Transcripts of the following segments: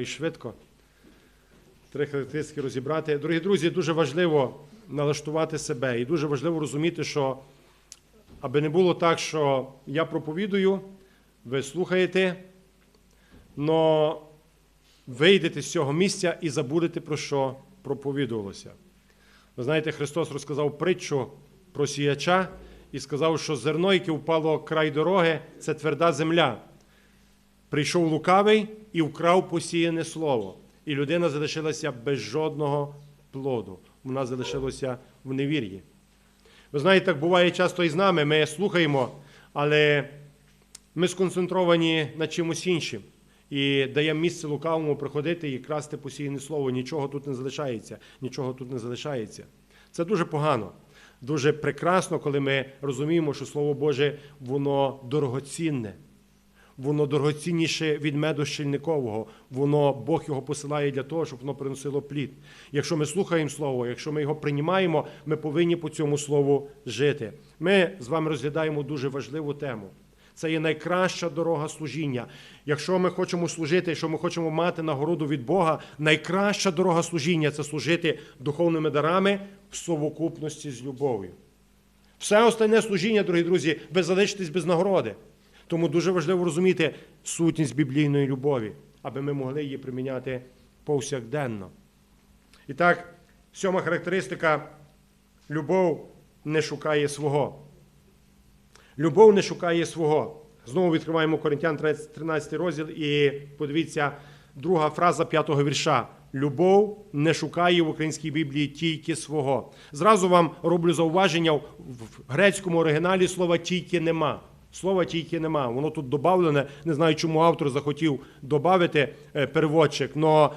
і швидко. Три характеристики розібрати. Дорогі друзі, дуже важливо налаштувати себе і дуже важливо розуміти, що аби не було так, що я проповідую, ви слухаєте, але вийдете з цього місця і забудете, про що проповідувалося. Ви знаєте, Христос розказав притчу про сіяча і сказав, що зерно, яке впало край дороги, це тверда земля. Прийшов лукавий і вкрав посіяне слово. І людина залишилася без жодного плоду. Вона залишилася в невір'ї. Ви знаєте, так буває часто і з нами. Ми слухаємо, але ми сконцентровані на чимось іншим. І даємо місце лукавому приходити і красти посіяне слово. Нічого тут не залишається. Нічого тут не залишається. Це дуже погано. Дуже прекрасно, коли ми розуміємо, що Слово Боже, воно дорогоцінне. Воно дорогоцінніше від меду щільникового. Воно Бог його посилає для того, щоб воно приносило плід. Якщо ми слухаємо Слово, якщо ми його приймаємо, ми повинні по цьому слову жити. Ми з вами розглядаємо дуже важливу тему. Це є найкраща дорога служіння. Якщо ми хочемо служити, якщо ми хочемо мати нагороду від Бога, найкраща дорога служіння це служити духовними дарами в совокупності з любов'ю. Все остальне служіння, дорогі друзі, ви залишитесь без нагороди. Тому дуже важливо розуміти сутність біблійної любові, аби ми могли її приміняти повсякденно. І так, сьома характеристика любов не шукає свого. Любов не шукає свого. Знову відкриваємо Коринтян 13 розділ і подивіться друга фраза п'ятого вірша. Любов не шукає в українській Біблії тільки свого. Зразу вам роблю зауваження в грецькому оригіналі слова тільки нема. Слова тільки нема. Воно тут додавлене. Не знаю, чому автор захотів додати переводчик. но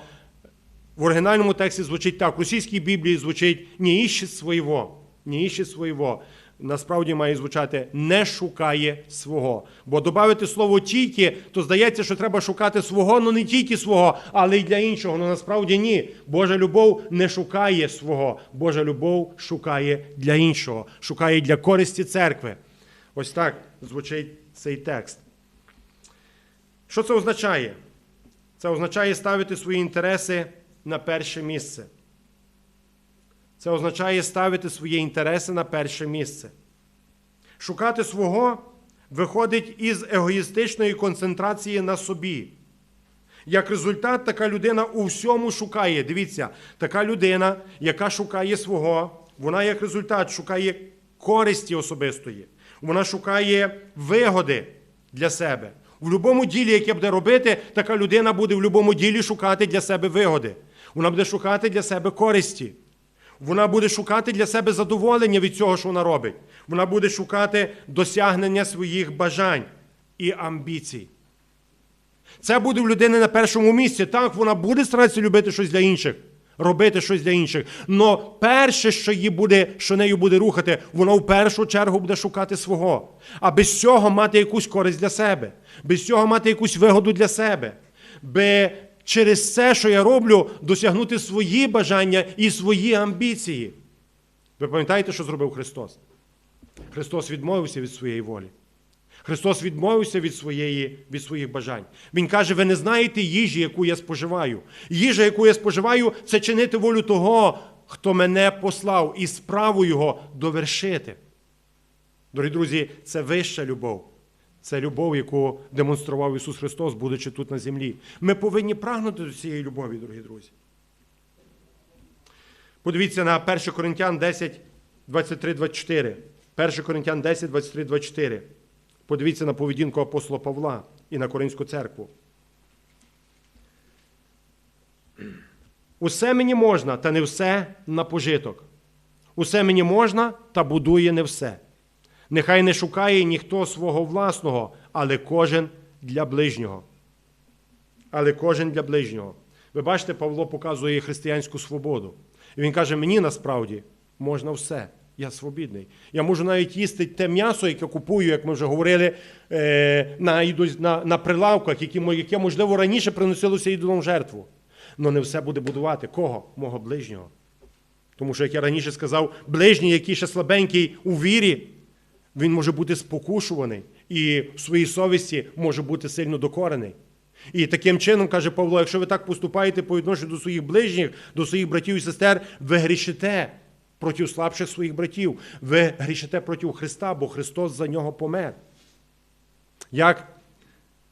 в оригінальному тексті звучить так. В російській Біблії звучить не іще свого. Не іще свого. Насправді має звучати не шукає свого. Бо додати слово тільки, то здається, що треба шукати свого, ну не тільки свого, але й для іншого. Ну насправді ні. Божа любов не шукає свого. Божа любов шукає для іншого, шукає для користі церкви. Ось так звучить цей текст. Що це означає? Це означає ставити свої інтереси на перше місце. Це означає ставити свої інтереси на перше місце. Шукати свого виходить із егоїстичної концентрації на собі. Як результат, така людина у всьому шукає. Дивіться, така людина, яка шукає свого, вона як результат шукає користі особистої. Вона шукає вигоди для себе. В будь-якому ділі, яке буде робити, така людина буде в будь-якому ділі шукати для себе вигоди. Вона буде шукати для себе користі. Вона буде шукати для себе задоволення від цього, що вона робить. Вона буде шукати досягнення своїх бажань і амбіцій. Це буде в людини на першому місці. Так, вона буде старатися любити щось для інших, робити щось для інших. Но перше, що її буде, що нею буде рухати, вона в першу чергу буде шукати свого. А без цього мати якусь користь для себе, без цього мати якусь вигоду для себе. Би через це, що я роблю, досягнути свої бажання і свої амбіції. Ви пам'ятаєте, що зробив Христос? Христос відмовився від своєї волі. Христос відмовився від, своєї, від своїх бажань. Він каже: ви не знаєте їжі, яку я споживаю. Їжа, яку я споживаю, це чинити волю того, хто мене послав, і справу Його довершити. Дорогі друзі, це вища любов. Це любов, яку демонстрував Ісус Христос, будучи тут на землі. Ми повинні прагнути до цієї любові, дорогі друзі. Подивіться на 1 Коринтян 10, 23, 24. 1 Коринтян 10, 23, 24. Подивіться на поведінку апостола Павла і на Коринську церкву. Усе мені можна, та не все на пожиток. Усе мені можна, та будує не все. Нехай не шукає ніхто свого власного, але кожен для ближнього. Але кожен для ближнього. Ви бачите, Павло показує християнську свободу. І він каже: мені насправді можна все. Я свобідний. Я можу навіть їсти те м'ясо, яке купую, як ми вже говорили, на на, на прилавках, яке, можливо, раніше приносилося ідолом жертву. Але не все буде будувати. Кого? Мого ближнього. Тому що, як я раніше сказав, ближній, який ще слабенький у вірі, він може бути спокушуваний і в своїй совісті може бути сильно докорений. І таким чином, каже Павло, якщо ви так поступаєте по відношенню до своїх ближніх, до своїх братів і сестер, ви грішите проти слабших своїх братів. Ви грішите проти Христа, бо Христос за нього помер. Як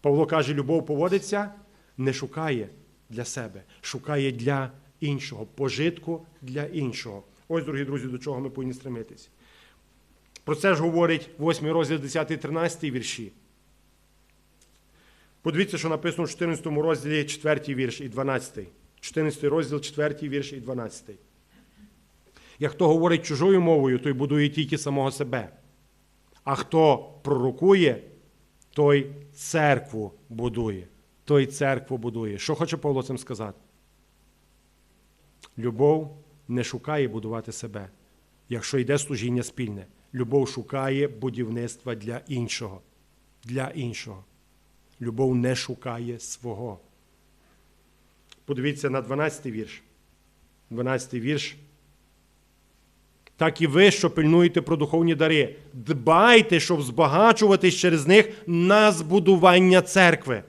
Павло каже, любов поводиться, не шукає для себе, шукає для іншого, пожитку для іншого. Ось, дорогі друзі, до чого ми повинні стремитись. Про це ж говорить 8 розділ 10 13 вірші. Подивіться, що написано в 14 розділі 4 вірш і 12. 14 розділ, 4 вірш і 12. Як хто говорить чужою мовою, той будує тільки самого себе. А хто пророкує, той церкву будує. Той церкву будує. Що хоче Павло цим сказати? Любов не шукає будувати себе, якщо йде служіння спільне. Любов шукає будівництва для іншого. Для іншого. Любов не шукає свого. Подивіться на 12 вірш. 12 вірш. Так і ви, що пильнуєте про духовні дари, дбайте, щоб збагачуватись через них на збудування церкви.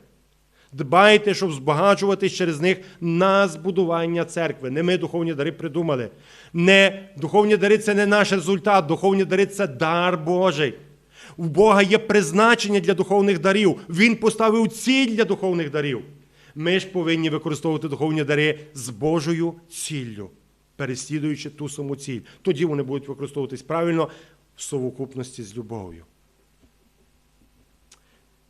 Дбайте, щоб збагачуватись через них на збудування церкви. Не ми духовні дари придумали. Не, Духовні дари це не наш результат, духовні дари це дар Божий. У Бога є призначення для духовних дарів. Він поставив ціль для духовних дарів. Ми ж повинні використовувати духовні дари з Божою ціллю, переслідуючи ту саму ціль. Тоді вони будуть використовуватись правильно в совокупності з любов'ю.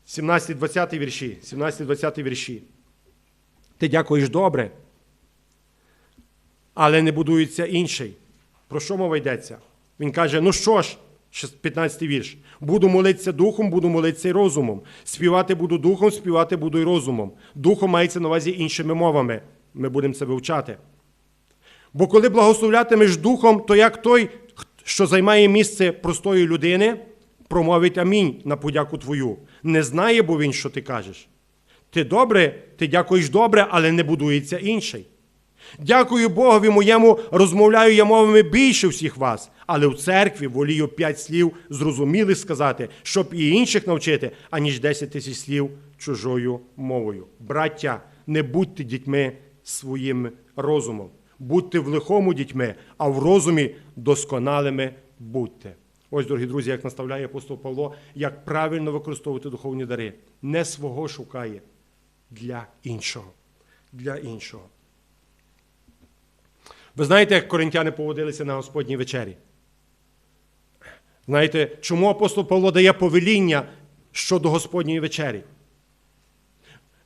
17-20 вірші. 17-20 вірші. Ти дякуєш добре, але не будується інший. Про що мова йдеться? Він каже: ну що ж, 15 вірш. Буду молитися духом, буду молитися й розумом. Співати буду духом, співати буду й розумом. Духом мається на увазі іншими мовами. Ми будемо це вивчати. Бо коли благословлятимеш духом, то як той, що займає місце простої людини, промовить амінь на подяку твою. Не знає, бо він, що ти кажеш. Ти добре, ти дякуєш добре, але не будується інший. Дякую Богові моєму, розмовляю я мовами більше всіх вас, але в церкві волію п'ять слів зрозумілих сказати, щоб і інших навчити, аніж десять тисяч слів чужою мовою. Браття, не будьте дітьми своїм розумом, будьте в лихому дітьми, а в розумі досконалими будьте. Ось, дорогі друзі, як наставляє апостол Павло, як правильно використовувати духовні дари. Не свого шукає для іншого. Для іншого. Ви знаєте, як коринтяни поводилися на Господній вечері? Знаєте, чому апостол Павло дає повеління щодо Господньої вечері?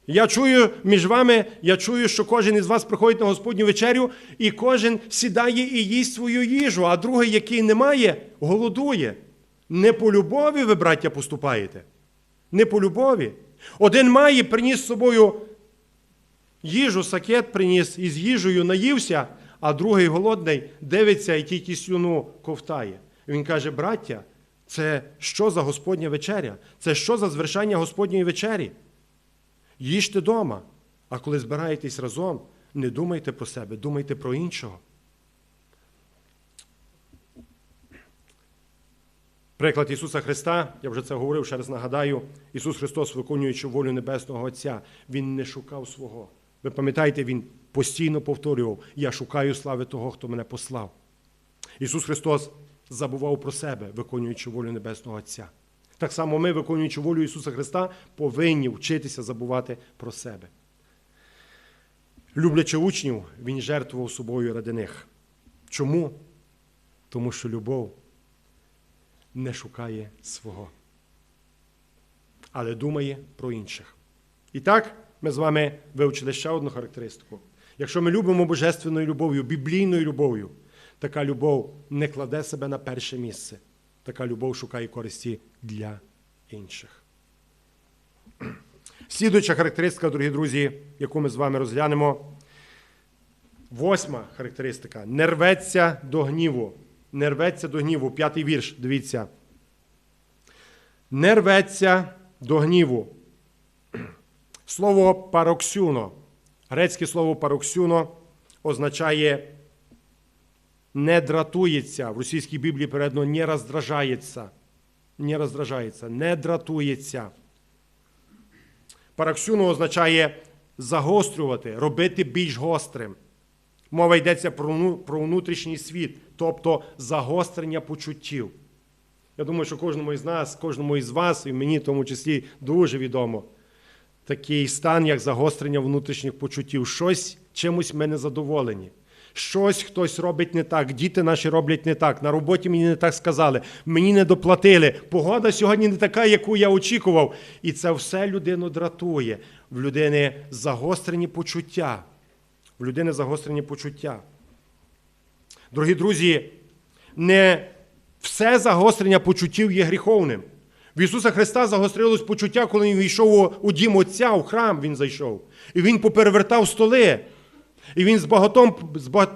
Я чую між вами, я чую, що кожен із вас приходить на Господню вечерю, і кожен сідає і їсть свою їжу, а другий, який не має, голодує. Не по любові ви, браття, поступаєте. Не по любові. Один має, приніс з собою їжу, сакет приніс із їжею, наївся, а другий голодний дивиться і тільки слюну ковтає. Він каже: браття, це що за Господня вечеря? Це що за звершення Господньої вечері? Їжте дома, а коли збираєтесь разом, не думайте про себе, думайте про іншого. Приклад Ісуса Христа, я вже це говорив, ще раз нагадаю, Ісус Христос, виконуючи волю Небесного Отця, Він не шукав свого. Ви пам'ятаєте, Він постійно повторював: Я шукаю слави того, хто мене послав. Ісус Христос забував про себе, виконуючи волю Небесного Отця. Так само ми, виконуючи волю Ісуса Христа, повинні вчитися забувати про себе. Люблячи учнів, Він жертвував собою ради них. Чому? Тому що любов не шукає свого, але думає про інших. І так, ми з вами вивчили ще одну характеристику. Якщо ми любимо божественною любов'ю, біблійною любов'ю, така любов не кладе себе на перше місце. Така любов шукає користі для інших. Слідуюча характеристика, дорогі друзі, яку ми з вами розглянемо. Восьма характеристика. Не рветься до гніву. Не рветься до гніву. П'ятий вірш, дивіться. Не рветься до гніву. Слово пароксюно. Грецьке слово пароксюно означає не дратується. В російській Біблії передано не роздражається. Не роздражається, не дратується. Параксюно означає загострювати, робити більш гострим. Мова йдеться про, внутрішній світ, тобто загострення почуттів. Я думаю, що кожному із нас, кожному із вас, і мені в тому числі дуже відомо такий стан, як загострення внутрішніх почуттів. Щось чимось ми не задоволені. Щось хтось робить не так, діти наші роблять не так, на роботі мені не так сказали, мені не доплатили, погода сьогодні не така, яку я очікував. І це все людину дратує. В людини загострені почуття. В людини загострені почуття. Дорогі друзі, не все загострення почуттів є гріховним. В Ісуса Христа загострилось почуття, коли він війшов у, дім Отця, у храм він зайшов. І він поперевертав столи. І він з багатом,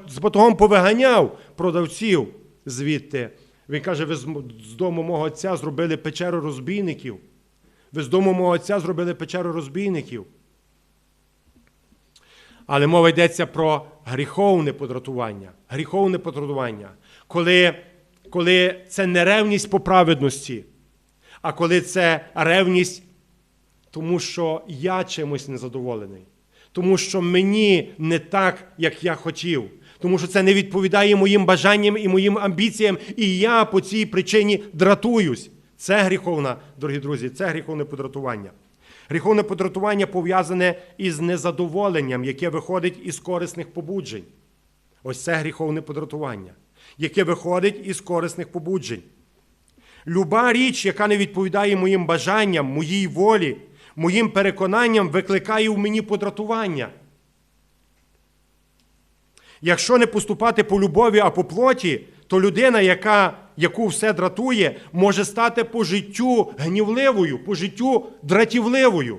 з батогом повиганяв продавців звідти. Він каже: ви з дому мого отця зробили печеру розбійників. Ви з дому мого отця зробили печеру розбійників. Але мова йдеться про гріховне подратування. Гріховне подратування. Коли, коли це не ревність по праведності, а коли це ревність, тому що я чимось незадоволений, тому що мені не так, як я хотів, тому що це не відповідає моїм бажанням і моїм амбіціям, і я по цій причині дратуюсь. Це гріховна, дорогі друзі, це гріховне подратування. Гріховне подратування пов'язане із незадоволенням, яке виходить із корисних побуджень. Ось це гріховне подратування, яке виходить із корисних побуджень. Люба річ, яка не відповідає моїм бажанням, моїй волі, моїм переконанням, викликає в мені подратування. Якщо не поступати по любові, а по плоті, то людина, яка, яку все дратує, може стати по життю гнівливою, по життю дратівливою.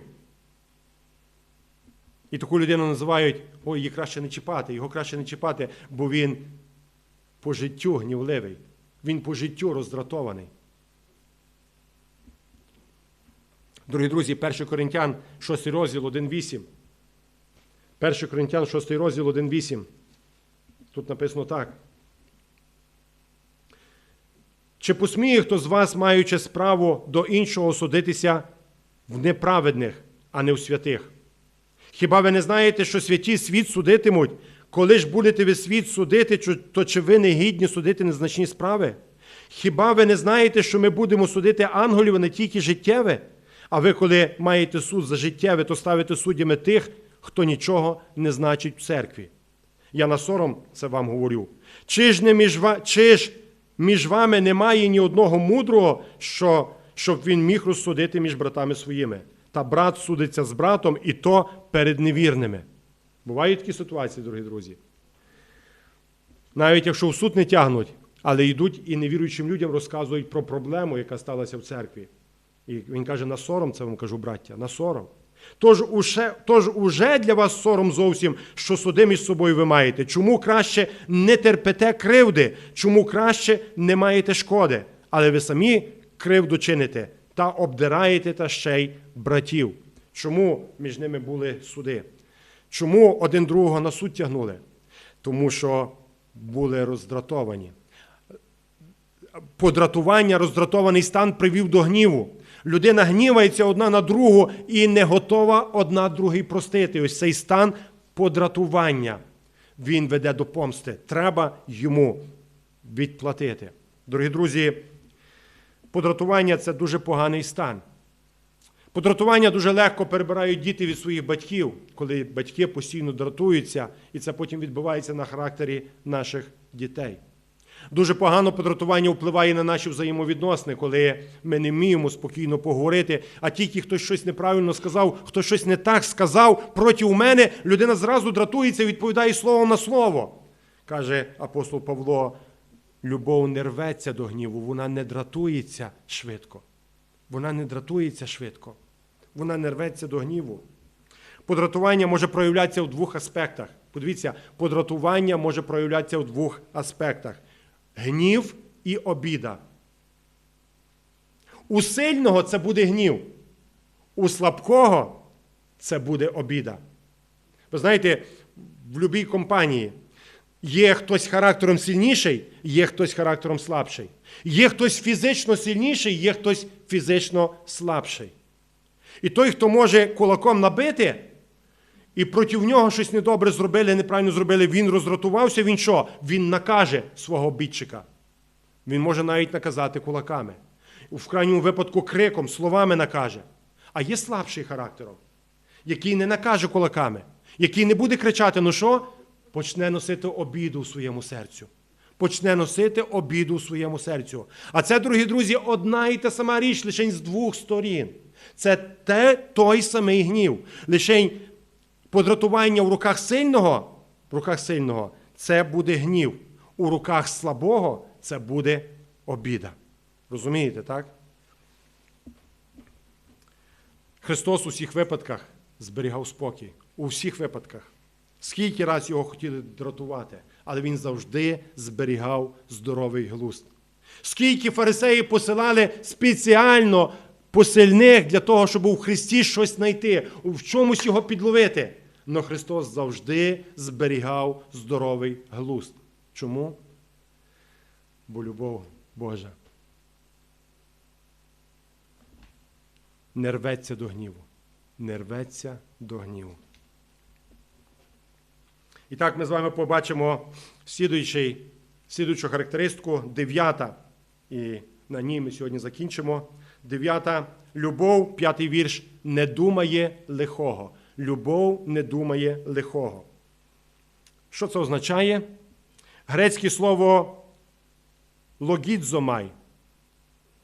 І таку людину називають, ой, її краще не чіпати, його краще не чіпати, бо він по життю гнівливий, він по життю роздратований. Дорогі друзі, 1 Коринтян, 6 розділ 1.8. 1 Коринтян, 6 розділ 1.8. Тут написано так. Чи посміє хто з вас, маючи справу до іншого судитися в неправедних, а не в святих? Хіба ви не знаєте, що святі світ судитимуть? Коли ж будете ви світ судити, то чи ви не гідні судити незначні справи? Хіба ви не знаєте, що ми будемо судити ангелів, а не тільки життєве? А ви, коли маєте суд за життєве, то ставите суддями тих, хто нічого не значить в церкві. Я на сором це вам говорю. Чи ж, не між, чи ж між вами немає ні одного мудрого, що, щоб він міг розсудити між братами своїми? Та брат судиться з братом, і то перед невірними. Бувають такі ситуації, дорогі друзі. Навіть якщо в суд не тягнуть, але йдуть і невіруючим людям розказують про проблему, яка сталася в церкві. І він каже, на сором, це вам кажу, браття, на сором. Тож уже, тож уже для вас сором зовсім, що суди між собою ви маєте. Чому краще не терпите кривди? Чому краще не маєте шкоди? Але ви самі кривду чините та обдираєте та ще й братів. Чому між ними були суди? Чому один другого на суд тягнули? Тому що були роздратовані подратування, роздратований стан привів до гніву. Людина гнівається одна на другу і не готова одна другій простити. Ось цей стан подратування. Він веде до помсти. Треба йому відплатити. Дорогі друзі, подратування це дуже поганий стан. Подратування дуже легко перебирають діти від своїх батьків, коли батьки постійно дратуються, і це потім відбувається на характері наших дітей. Дуже погано подратування впливає на наші взаємовідносини, коли ми не вміємо спокійно поговорити, а тільки хтось щось неправильно сказав, хтось щось не так сказав проти мене, людина зразу дратується і відповідає словом на слово. Каже апостол Павло, любов не рветься до гніву, вона не дратується швидко. Вона не дратується швидко. Вона не рветься до гніву. Подратування може проявлятися в двох аспектах. Подивіться, подратування може проявлятися в двох аспектах: гнів і обіда. У сильного це буде гнів, у слабкого це буде обіда. Ви знаєте, в будь-якій компанії є хтось характером сильніший, є хтось характером слабший. Є хтось фізично сильніший, є хтось фізично слабший. І той, хто може кулаком набити, і проти нього щось недобре зробили, неправильно зробили, він роздратувався, він що? Він накаже свого обідчика. Він може навіть наказати кулаками. В крайньому випадку криком, словами накаже. А є слабший характером, який не накаже кулаками, який не буде кричати, ну що? Почне носити обіду в своєму серцю. Почне носити обіду в своєму серцю. А це, дорогі друзі, одна і та сама річ, лише з двох сторін. Це те, той самий гнів. Лишень подратування в руках сильного, в руках сильного це буде гнів. У руках слабого це буде обіда. Розумієте, так? Христос у всіх випадках зберігав спокій. У всіх випадках. Скільки раз його хотіли дратувати, але він завжди зберігав здоровий глузд. Скільки фарисеї посилали спеціально посильних для того, щоб у Христі щось знайти, в чомусь його підловити. Но Христос завжди зберігав здоровий глузд. Чому? Бо любов Божа не рветься до гніву. Не рветься до гніву. І так ми з вами побачимо слідуючу характеристику, дев'ята. І на ній ми сьогодні закінчимо. Дев'ята. Любов, п'ятий вірш, не думає лихого. Любов не думає лихого. Що це означає? Грецьке слово логідзомай.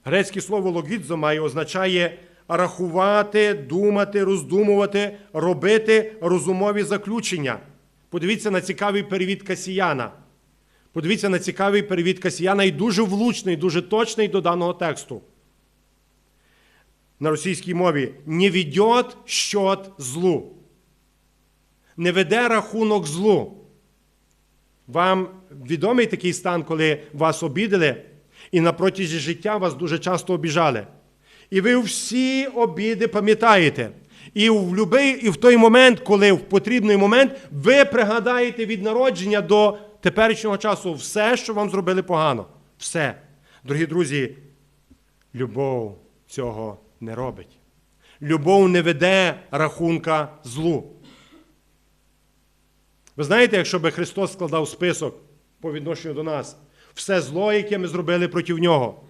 Грецьке слово логідзомай означає рахувати, думати, роздумувати, робити розумові заключення. Подивіться на цікавий перевід Касіяна. Подивіться на цікавий перевід Касіяна і дуже влучний, дуже точний до даного тексту. На російській мові не ведет щот злу. Не веде рахунок злу. Вам відомий такий стан, коли вас обідали, і на протязі життя вас дуже часто обіжали. І ви всі обіди пам'ятаєте. І в любий, і в той момент, коли в потрібний момент, ви пригадаєте від народження до теперішнього часу все, що вам зробили погано. Все. Дорогі друзі, любов цього не робить. Любов не веде рахунка злу. Ви знаєте, якщо би Христос складав список по відношенню до нас, все зло, яке ми зробили проти нього,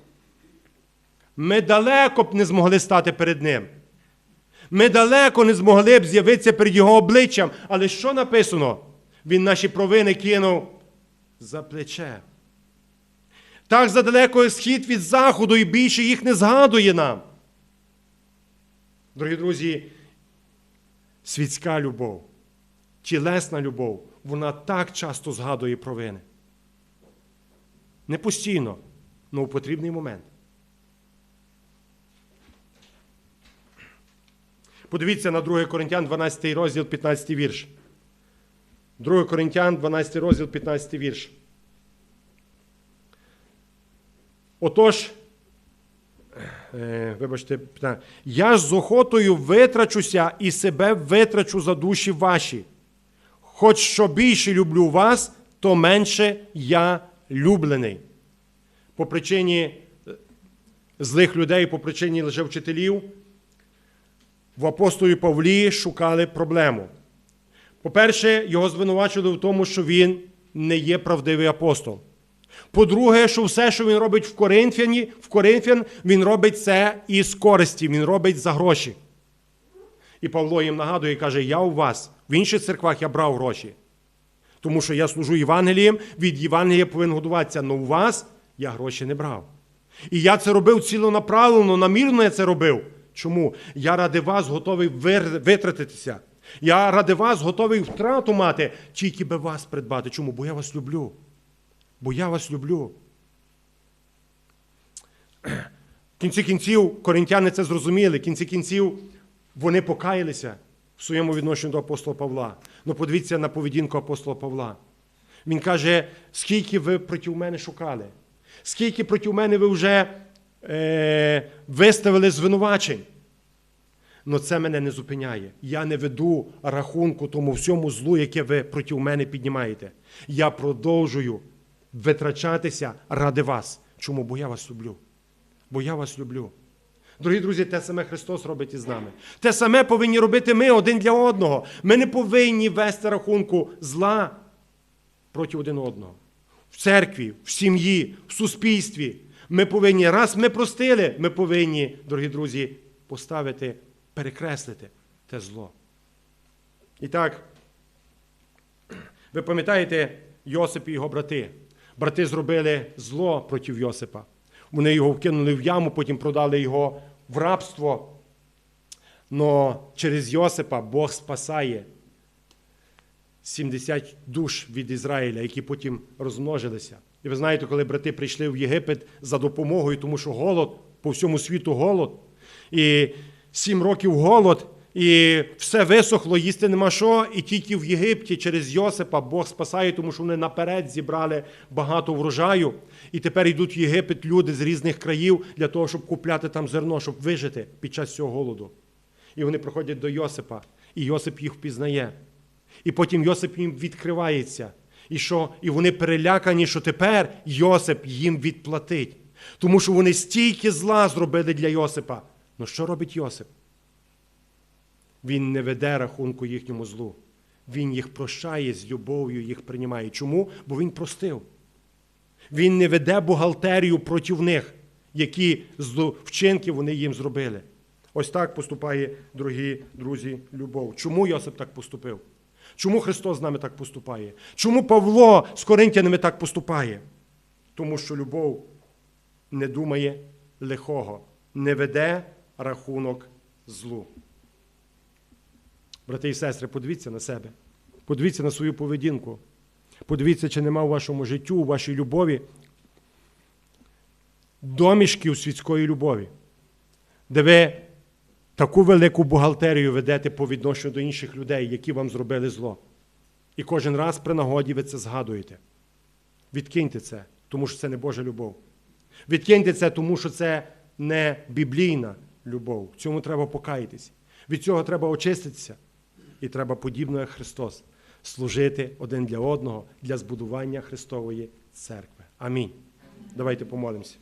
ми далеко б не змогли стати перед Ним. Ми далеко не змогли б з'явитися перед Його обличчям. Але що написано? Він наші провини кинув за плече. Так задалеко схід від заходу і більше їх не згадує нам. Дорогі друзі, світська любов, тілесна любов, вона так часто згадує провини. Не постійно, але у потрібний момент. Подивіться на 2 Коринтян, 12 розділ, 15 вірш. 2 Коринтян, 12 розділ, 15 вірш. Отож, е, вибачте, я ж з охотою витрачуся і себе витрачу за душі ваші. Хоч що більше люблю вас, то менше я люблений. По причині е, злих людей, по причині лжевчителів, в апостолі Павлі шукали проблему. По-перше, його звинувачували в тому, що він не є правдивий апостол. По-друге, що все, що він робить в Коринфяні, в Коринфян, він робить це із користі, він робить за гроші. І Павло їм нагадує і каже: Я у вас, в інших церквах я брав гроші. Тому що я служу Євангелієм, від Євангелія повинен годуватися, але у вас я гроші не брав. І я це робив цілонаправлено, намірно я це робив. Чому? Я ради вас готовий витратитися. Я ради вас готовий втрату мати, тільки би вас придбати. Чому? Бо я вас люблю. Бо я вас люблю. В кінці кінців коринтяни це зрозуміли, в кінці кінців вони покаялися в своєму відношенні до апостола Павла. Ну подивіться на поведінку апостола Павла. Він каже, скільки ви проти мене шукали, скільки проти мене ви вже е, виставили звинувачень. Но це мене не зупиняє. Я не веду рахунку тому всьому злу, яке ви проти мене піднімаєте. Я продовжую витрачатися ради вас. Чому? Бо я вас люблю. Бо я вас люблю. Дорогі друзі, те саме Христос робить із нами. Те саме повинні робити ми один для одного. Ми не повинні вести рахунку зла проти один одного. В церкві, в сім'ї, в суспільстві. Ми повинні, раз ми простили, ми повинні, дорогі друзі, поставити, перекреслити те зло. І так, ви пам'ятаєте Йосип і його брати. Брати зробили зло проти Йосипа. Вони його вкинули в яму, потім продали його в рабство. Но через Йосипа Бог спасає 70 душ від Ізраїля, які потім розмножилися. І ви знаєте, коли брати прийшли в Єгипет за допомогою, тому що голод, по всьому світу голод, і сім років голод, і все висохло, їсти нема що, і тільки в Єгипті через Йосипа Бог спасає, тому що вони наперед зібрали багато врожаю. І тепер йдуть в Єгипет люди з різних країв для того, щоб купляти там зерно, щоб вижити під час цього голоду. І вони приходять до Йосипа, і Йосип їх впізнає. І потім Йосип їм відкривається. І що? І вони перелякані, що тепер Йосип їм відплатить. Тому що вони стільки зла зробили для Йосипа. Ну що робить Йосип? Він не веде рахунку їхньому злу. Він їх прощає з любов'ю, їх приймає. Чому? Бо він простив. Він не веде бухгалтерію проти них, які вчинки вони їм зробили. Ось так поступає, дорогі друзі, любов. Чому Йосип так поступив? Чому Христос з нами так поступає? Чому Павло з Коринтянами так поступає? Тому що любов не думає лихого, не веде рахунок злу. Брати і сестри, подивіться на себе, подивіться на свою поведінку. Подивіться, чи нема у вашому життю, у вашій любові домішків світської любові, де ви таку велику бухгалтерію ведете по відношенню до інших людей, які вам зробили зло. І кожен раз при нагоді ви це згадуєте. Відкиньте це, тому що це не Божа любов. Відкиньте це, тому що це не біблійна любов. Цьому треба покаятися. Від цього треба очиститися. І треба, подібно як Христос, служити один для одного для збудування Христової церкви. Амінь. Давайте помолимося.